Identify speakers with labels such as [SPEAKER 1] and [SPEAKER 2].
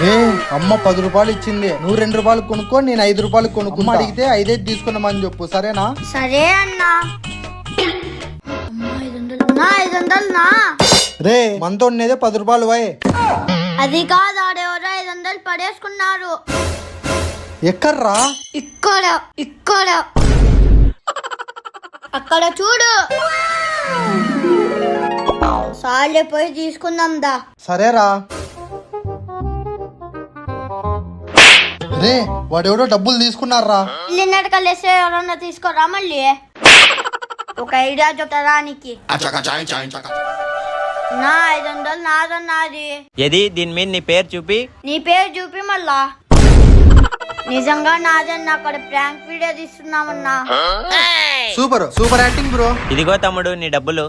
[SPEAKER 1] రే అమ్మ పది రూపాయలు ఇచ్చింది. నువ్వు రెండు రూపాయలు కొనుక్కో నేను ఐదు రూపాయలు కొనుక్కో అడిగితే ఐదైదు తీసుకున్నామని చెప్పు సరేనా?
[SPEAKER 2] సరే అన్నా. ఐదు. నా ఐదు వందలు నా.
[SPEAKER 1] రే మనతో ఉండేదే పది రూపాయలు వాయ్.
[SPEAKER 2] అది కాదు ఆడెవరో ఐదు వందలు పడేసుకున్నారు.
[SPEAKER 1] ఎక్కడ్రా?
[SPEAKER 2] ఇక్కడ ఇక్కడ. అక్కడ చూడు. సాలే పోయి తీసుకుందాం దా.
[SPEAKER 1] సరేరా. రే వాడెవడో డబ్బులు తీసుకున్నారా
[SPEAKER 2] ఇల్లు నడకలేస్తే ఎవరన్నా తీసుకోరా మళ్ళీ? ఒక ఐడియా చెప్తారానికి నా ఐదు వందలు నాదన్నది
[SPEAKER 3] ఏది? దీని మీద నీ పేరు చూపి.
[SPEAKER 2] నీ పేరు చూపి మళ్ళా. నిజంగా నాదన్న అక్కడ prank video తీస్తున్నామన్నా.
[SPEAKER 1] Super super acting bro.
[SPEAKER 3] ఇదిగో తమ్ముడు నీ డబ్బులు.